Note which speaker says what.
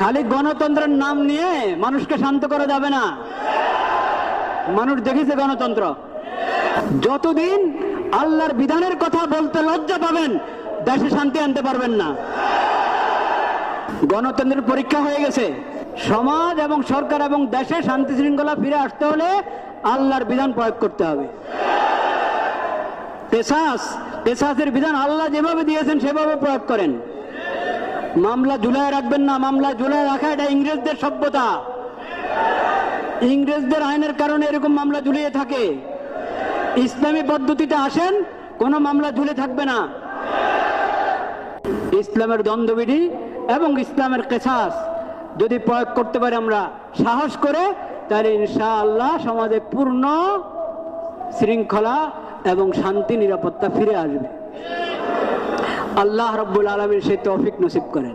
Speaker 1: খালি গণতন্ত্রের নাম নিয়ে মানুষকে শান্ত করা যাবে না। মানুষ দেখেছে গণতন্ত্র। যতদিন আল্লাহর বিধানের কথা বলতে লজ্জা পাবেন, দেশে শান্তি আনতে পারবেন না। গণতন্ত্রের পরীক্ষা হয়ে গেছে। সমাজ এবং সরকার এবং দেশে শান্তি শৃঙ্খলা ফিরে আসতে হলে আল্লাহর বিধান প্রয়োগ করতে হবে। পেশাস, পেশাসের বিধান আল্লাহ যেভাবে দিয়েছেন, সেভাবে প্রয়োগ করেন। মামলা ঝুলায় রাখবেন না, মামলা ঝুলায় রাখা এটা ইংরেজদের সভ্যতা। ইংরেজদের আইনের কারণে এরকম মামলা ঝুলিয়ে থাকে। ইসলামী পদ্ধতিতে আসেন, কোনো মামলা ঝুলে থাকবে না। ইসলামের দ্বন্দ্ববিধি এবং ইসলামের কেসাস, যদি প্রয়োগ করতে পারি আমরা সাহস করে, তাহলে ইনশাআল্লাহ সমাজে পূর্ণ শৃঙ্খলা এবং শান্তি, নিরাপত্তা ফিরে আসবে। আল্লাহ রব্বুল আলমীর সেই তৌফিক নসিব করেন।